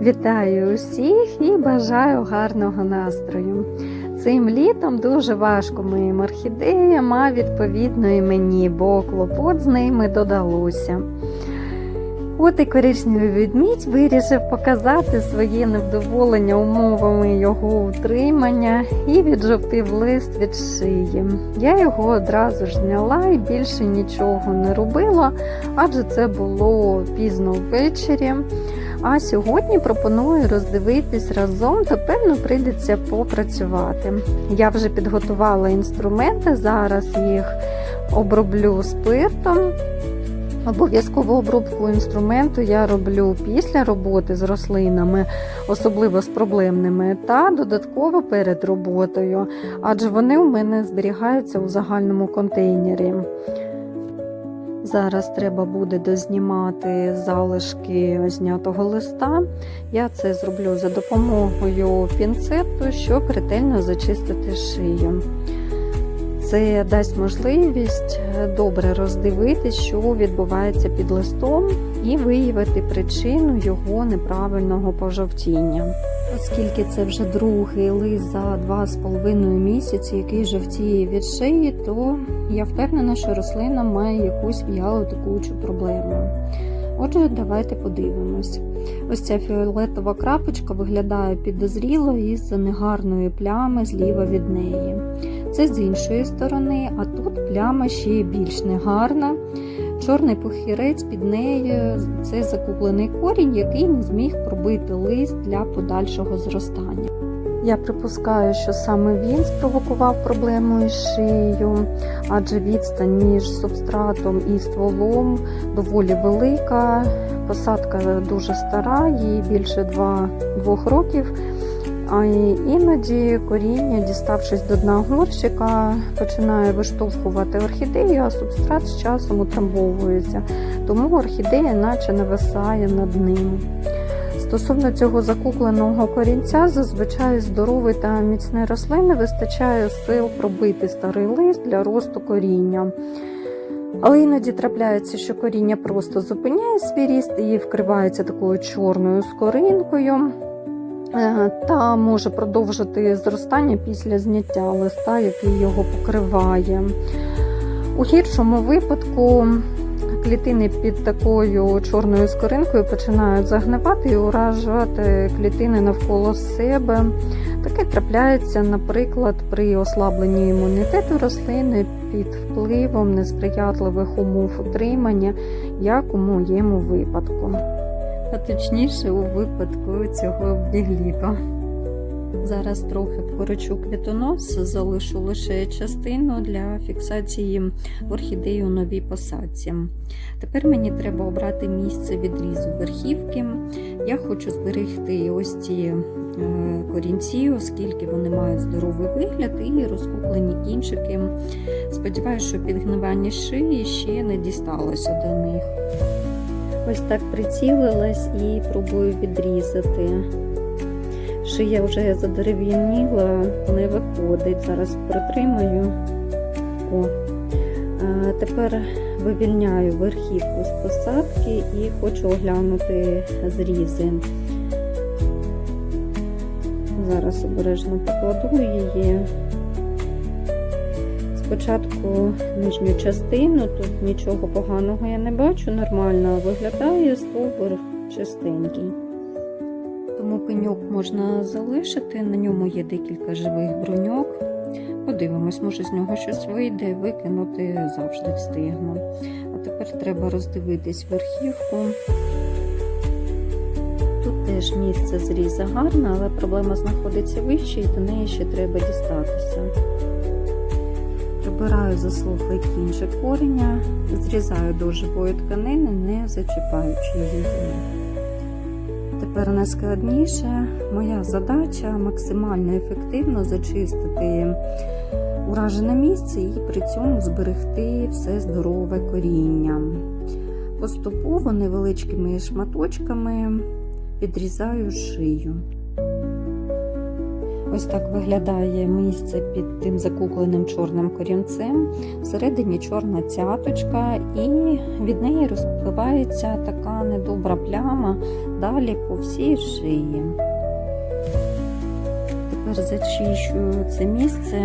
Вітаю усіх і бажаю гарного настрою. Цим літом дуже важко моїм орхідеям, а відповідно і мені, бо клопот з ними додалося. От і коричневий відмідь вирішив показати своє невдоволення умовами його утримання і віджовтив лист від шиї. Я його одразу ж зняла і більше нічого не робила, адже це було пізно ввечері. А сьогодні пропоную роздивитись разом, то певно прийдеться попрацювати. Я вже підготувала інструменти, зараз їх оброблю спиртом. Обов'язкову обробку інструменту я роблю після роботи з рослинами, особливо з проблемними, та додатково перед роботою, адже вони у мене зберігаються у загальному контейнері. Зараз треба буде дознімати залишки знятого листа. Я це зроблю за допомогою пінцету, щоб ретельно зачистити шию. Це дасть можливість добре роздивитись, що відбувається під листом, і виявити причину його неправильного пожовтіння. Оскільки це вже другий лист за 2,5 місяці, який жовтіє від шиї, то я впевнена, що рослина має якусь в'ялу текучу проблему. Отже, давайте подивимось. Ось ця фіолетова крапочка виглядає підозріло із негарної плями зліва від неї. Це з іншої сторони, а тут пляма ще більш негарна. Чорний похірець під нею це закуплений корінь, який не зміг пробити лист для подальшого зростання. Я припускаю, що саме він спровокував проблему із шиєю, адже відстань між субстратом і стволом доволі велика. Посадка дуже стара, їй більше 2, 2 років. А іноді коріння, діставшись до дна горщика, починає виштовхувати орхідею, а субстрат з часом утрамбовується, тому орхідея наче нависає над ним. Стосовно цього закупленого корінця, зазвичай здоровий та міцний рослини вистачає сил пробити старий лист для росту коріння. Але іноді трапляється, що коріння просто зупиняє свій ріст і вкривається такою чорною скоринкою та може продовжити зростання після зняття листа, який його покриває. У гіршому випадку клітини під такою чорною скоринкою починають загнивати і уражувати клітини навколо себе. Таке трапляється, наприклад, при ослабленні імунітету рослини під впливом несприятливих умов утримання, як у моєму випадку а точніше у випадку цього обдігліпа. Зараз трохи вкорочу квітонос, залишу лише частину для фіксації орхідеї у новій посадці. Тепер мені треба обрати місце відрізу верхівки. Я хочу зберегти ось ці корінці, оскільки вони мають здоровий вигляд і розкуплені кінчики. Сподіваюся, що підгнивання шиї ще не дісталося до них. Ось так прицілилась і пробую відрізати. Шия вже задерев'яніла, не виходить. Зараз протримаю. О. А тепер вивільняю верхівку з посадки і хочу оглянути зрізи. Зараз обережно покладу її. Спочатку нижню частину, тут нічого поганого я не бачу, нормально виглядає стовбур чистенький. Тому пеньок можна залишити, на ньому є декілька живих бруньок. Подивимось, може з нього щось вийде, викинути завжди встигну. А тепер треба роздивитись верхівку. Тут теж місце зріза гарне, але проблема знаходиться вище і до неї ще треба дістатися. Прибираю засохлий кінчик кореня, зрізаю до живої тканини, не зачіпаючи її. Тепер найскладніше моя задача максимально ефективно зачистити уражене місце і при цьому зберегти все здорове коріння. Поступово невеличкими шматочками підрізаю шию. Ось так виглядає місце під тим закукленим чорним корінцем. Всередині чорна цяточка, і від неї розпливається така недобра пляма далі по всій шиї. Тепер зачищую це місце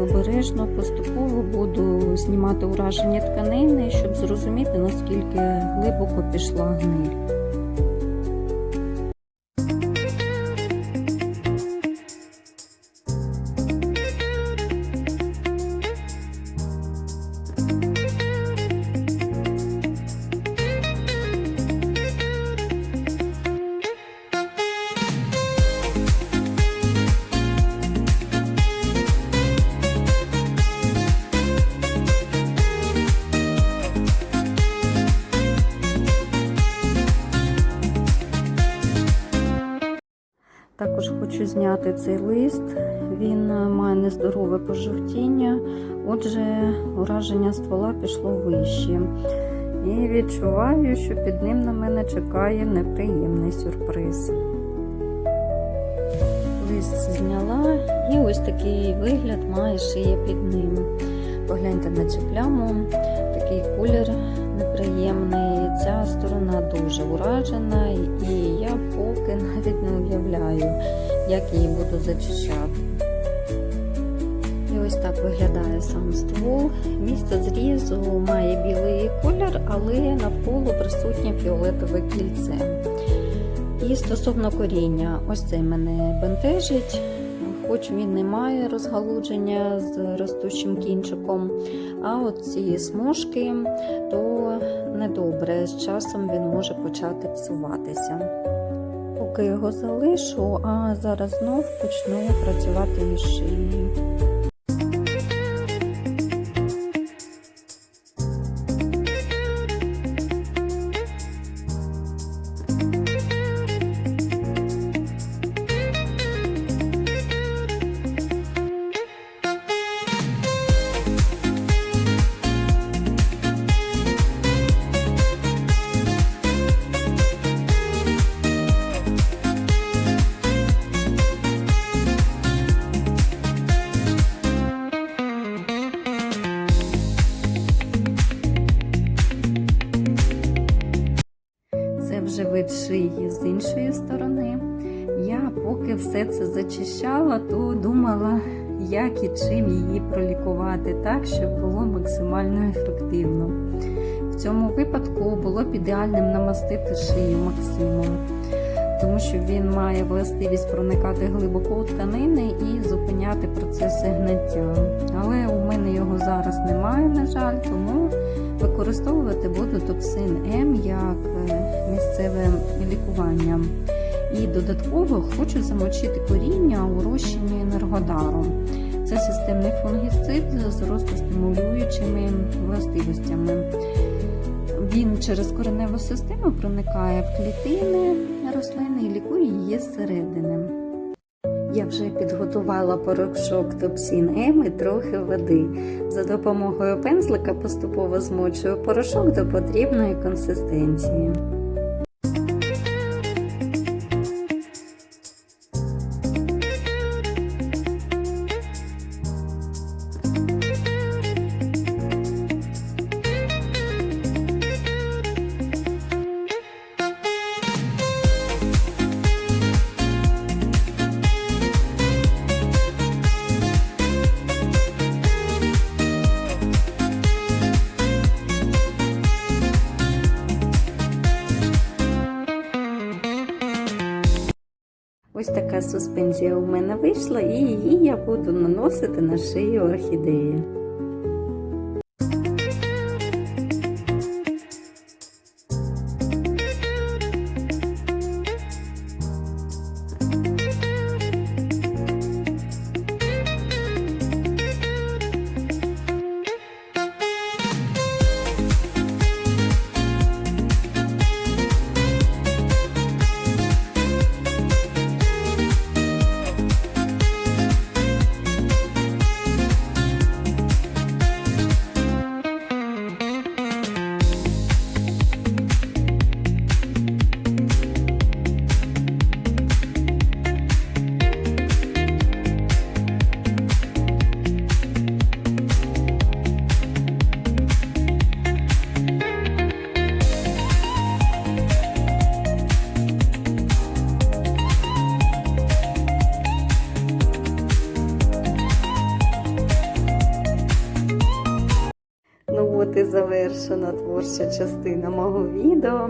обережно, поступово буду знімати уражені тканини, щоб зрозуміти, наскільки глибоко пішла гниль. Також хочу зняти цей лист. Він е, має нездорове пожовтіння, отже, ураження ствола пішло вище. І відчуваю, що під ним на мене чекає неприємний сюрприз. Лист зняла, і ось такий вигляд має шия під ним. Погляньте на цю пляму, такий колір неприємний. Ця сторона дуже уражена, і я поки навіть не уявляю, як її буду зачищати. І ось так виглядає сам ствол. Місце зрізу має білий колір, але навколо присутнє фіолетове кільце. І стосовно коріння, ось це мене бентежить. Хоч він не має розгалудження з ростучим кінчиком, а от ці смужки, то недобре, з часом він може почати псуватися. Поки його залишу, а зараз знов почну працювати із шиєю. Все це зачищала, то думала, як і чим її пролікувати так, щоб було максимально ефективно. В цьому випадку було б ідеальним намастити шию Максимом, тому що він має властивість проникати глибоко у тканини і зупиняти процеси гниття. Але у мене його зараз немає, на жаль, тому використовувати буду токсин М як е, місцеве лікування. І додатково хочу замочити коріння у розчині енергодару. Це системний фунгіцид з ростостимулюючими властивостями. Він через кореневу систему проникає в клітини рослини і лікує її зсередини. Я вже підготувала порошок топсін М і трохи води. За допомогою пензлика поступово змочую порошок до потрібної консистенції. Така суспензія у мене вийшла, і її я буду наносити на шию орхідеї. Завершена творча частина мого відео.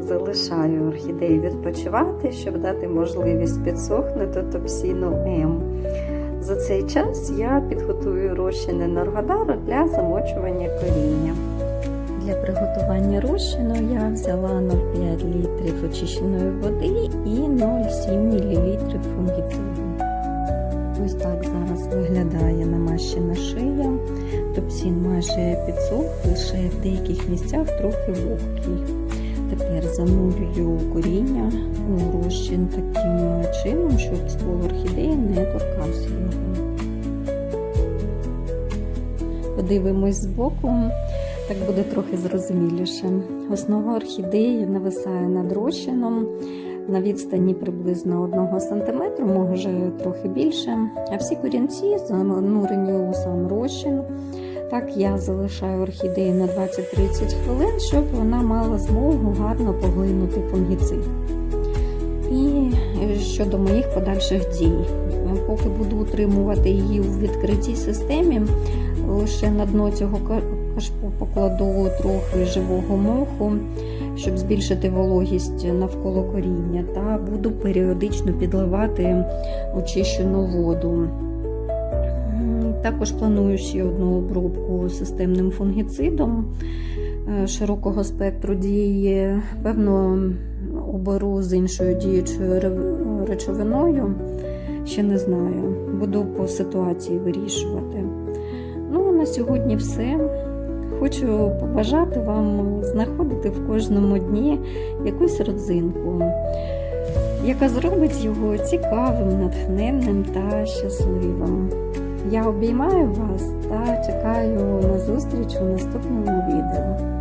Залишаю орхідеї відпочивати, щоб дати можливість підсохнути топсіну М. За цей час я підготую розчин енергодару для замочування коріння. Для приготування розчину я взяла 0,5 літрів очищеної води і 0,7 мл фунгіциду. Ось так зараз виглядає намащена шия. Топсін майже підсох, лише в деяких місцях трохи вогкий. Тепер занурюю коріння у розчин таким чином, щоб ствол орхідеї не торкався його. Подивимось збоку, так буде трохи зрозуміліше. Основа орхідеї нависає над розчином на відстані приблизно 1 см, може трохи більше. А всі корінці занурені у сам розчин. Так я залишаю орхідею на 20-30 хвилин, щоб вона мала змогу гарно поглинути фунгіцид. І щодо моїх подальших дій, поки буду утримувати її у відкритій системі, лише на дно цього кашпу покладу трохи живого моху, щоб збільшити вологість навколо коріння, та буду періодично підливати очищену воду. Також планую ще одну обробку системним фунгіцидом широкого спектру дії. Певно, оберу з іншою діючою речовиною. Ще не знаю. Буду по ситуації вирішувати. Ну, на сьогодні все. Хочу побажати вам знаходити в кожному дні якусь родзинку, яка зробить його цікавим, натхненним та щасливим. Я обіймаю вас та чекаю на зустріч у наступному відео.